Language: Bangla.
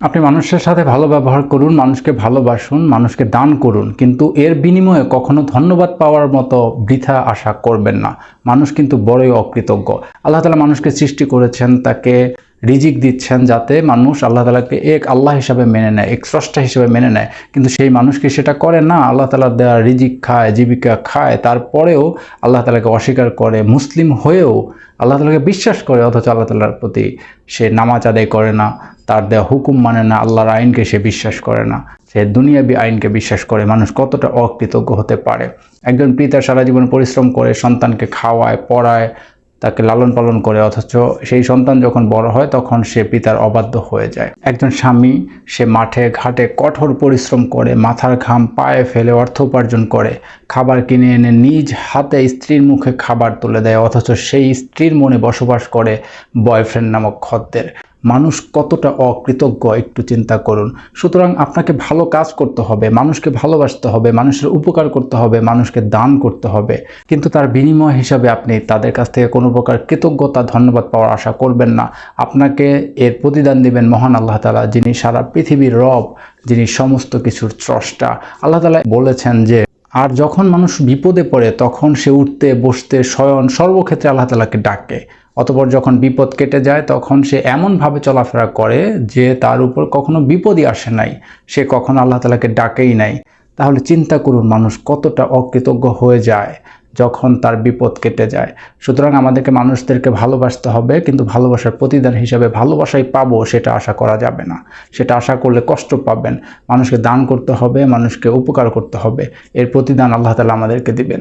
আপনি মানুষের সাথে ভালো ব্যবহার করুন, মানুষকে ভালোবাসুন, মানুষকে দান করুন, কিন্তু এর বিনিময়ে কখনো ধন্যবাদ পাওয়ার মতো বৃথা আশা করবেন না। মানুষ কিন্তু বড়ই অকৃতজ্ঞ। আল্লাহ তালা মানুষকে সৃষ্টি করেছেন, তাকে রিজিক দিচ্ছেন যাতে মানুষ আল্লাহ তালাকে এক আল্লাহ হিসাবে মেনে নেয়, এক স্রষ্টা হিসেবে মেনে নেয়। কিন্তু সেই মানুষকে সেটা করে? না, আল্লাহ তালা দেওয়া রিজিক খায়, জীবিকা খায়, তারপরেও আল্লাহ তালাকে অস্বীকার করে, মুসলিম হয়েও আল্লাহ তালাকে বিশ্বাস করে, অথচ আল্লাহ তালার প্রতি সে নামাজ আদায় করে না। তার দেওয়া হুকুম মানে না, আল্লাহর আইনকে সে বিশ্বাস করে না। সে দুনিয়াবি আইনকে বিশ্বাস করে, মানুষ কতটা অকৃতজ্ঞ হতে পারে। একজন পিতা সারা জীবন পরিশ্রম করে, সন্তানকে খাওয়ায়, পড়ায়, তাকে লালন পালন করে, অথচ সেই সন্তান যখন বড় হয়, তখন সে পিতার অবাধ্য হয়ে যায়। একজন স্বামী, সে মাঠে ঘাটে কঠোর পরিশ্রম করে, মাথার ঘাম পায়ে ফেলে অর্থ উপার্জন করে খাবার কিনে এনে নিজ হাতে স্ত্রীর মুখে খাবার তুলে দেয়, অথচ সেই স্ত্রীর মনে বসবাস করে বয়ফ্রেন্ড নামক খদ্দের। মানুষ কতটা অকৃতজ্ঞ, একটু চিন্তা করুন। সুতরাং আপনাকে ভালো কাজ করতে হবে, মানুষকে ভালোবাসতে হবে, মানুষের উপকার করতে হবে, মানুষকে দান করতে হবে। কিন্তু তার বিনিময় হিসাবে আপনি তাদের কাছ থেকে কোনো প্রকার কৃতজ্ঞতা, ধন্যবাদ পাওয়ার আশা করবেন না। আপনাকে এর প্রতিদান দিবেন মহান আল্লাহ তালা যিনি সারা পৃথিবীর রব, যিনি সমস্ত কিছুর স্রষ্টা। আল্লাহ তালা বলেছেন যে আর যখন মানুষ বিপদে পড়ে, তখন সে উঠতে, বসতে, শয়ন সর্বক্ষেত্রে আল্লাহ তালাকে ডাকে। অতপর যখন বিপদ কেটে যায়, তখন সে এমনভাবে চলাফেরা করে যে তার উপর কখনো বিপদই আসে নাই। সে কখনো আল্লাহ তালাকে ডাকেই নাই। তাহলে চিন্তা করুন মানুষ কতটা অকৃতজ্ঞ হয়ে যায়। যখন তার বিপদ কেটে যায়। সুতরাং আমাদেরকে মানুষদেরকে ভালোবাসতে হবে, কিন্তু ভালোবাসার প্রতিদান হিসাবে ভালোবাসাই পাবো সেটা আশা করা যাবে না। সেটা আশা করলে কষ্ট পাবেন। মানুষকে দান করতে হবে, মানুষকে উপকার করতে হবে। এর প্রতিদান আল্লাহ তালা আমাদেরকে দিবেন।